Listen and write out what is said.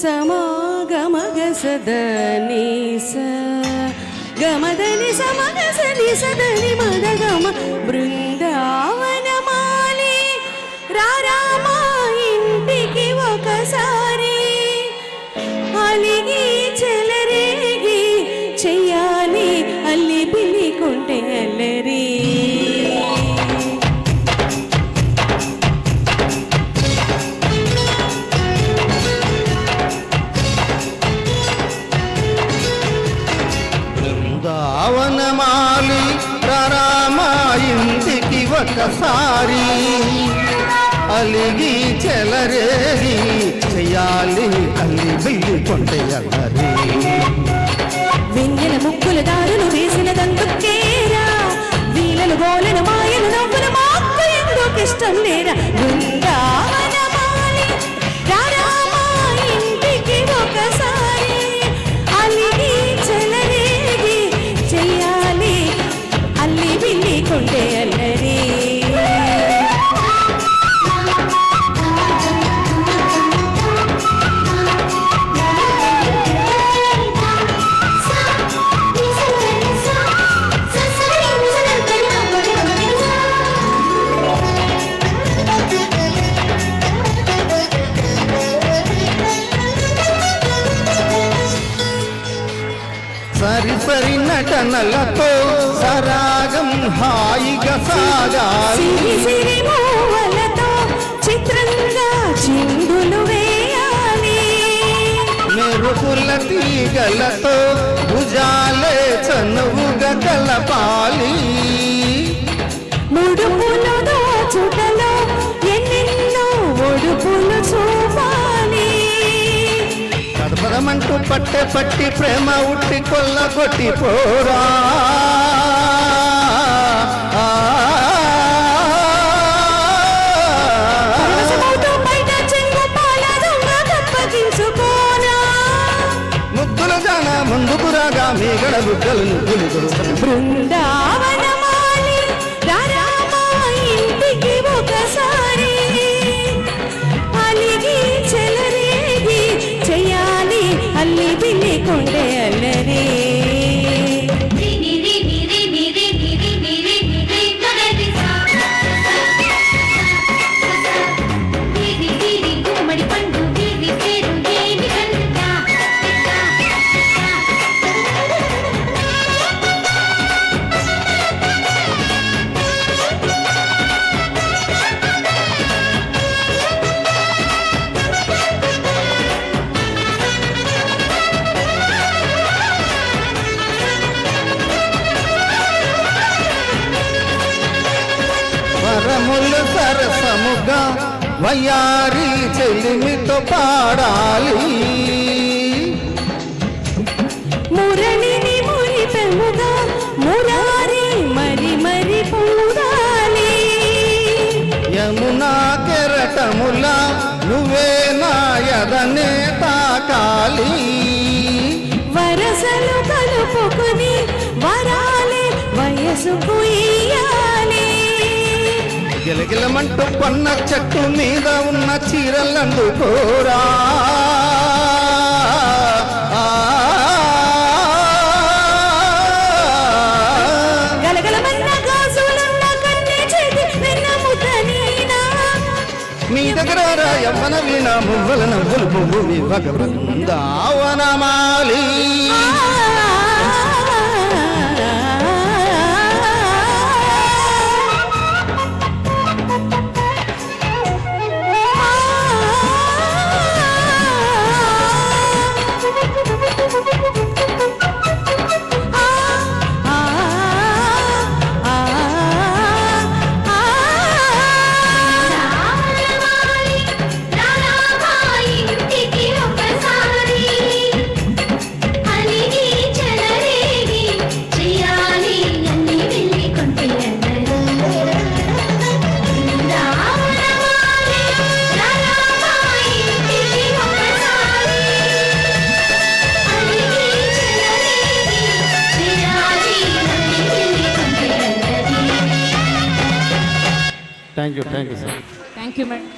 ಸಮಾಗಮಗ ಸದ ನಿಸ ಗಮದ ನಿ ಸಮಗ ಸ ನಿ ಸದ ನಿ ಮದ ಗಮ ಬೃಂದಾ ఒక్కసారి అలిగి చెలరేగి చెయ్యాలి అల్లి బిల్లి కొంటే అల్లరి. వెన్నెల ముక్కుల దారులు వేసిన దంతుకేరా వీలలు గోలను మాయలు నవ్వులు మాకు ఎందుకు ఇష్టం లేరా? బృందావనమాలి సరి సరి నటనలతో సరాగం హాయిగా సాగాలి. చిత్రంగా చిందులు వేయాలి. మెరుపుల తీగలతో భుజాలే చనువుగా కలపాలి. ప్రేమంటూ పట్టే పట్టి ప్రేమ ఉట్టి కొల్ల కొట్టి పోరా. పరవశమవుతూ బయట ముందుకు రాగా మీ గడ బుగ్గలు నువ్వులు వరములు సరసముగా వయ్యారి చెలిమితో పాడాలి. మురళిని మురిపెముగా మురారి మరి మరి పూడాలి యమునా కెరటముల నువ్వే నాయదనే తాకాలి. వరసలు కలుపుకుని వరాలి వయసుకు ఇయ్యాలి. గిలగిలమంటూ కొన్న చెట్టు మీద ఉన్న చీరలందుకోరా మీ దగ్గర యవ్వన వీణ మువ్వల నవ్వులు పువ్వు Thank you. Thank you, ma'am.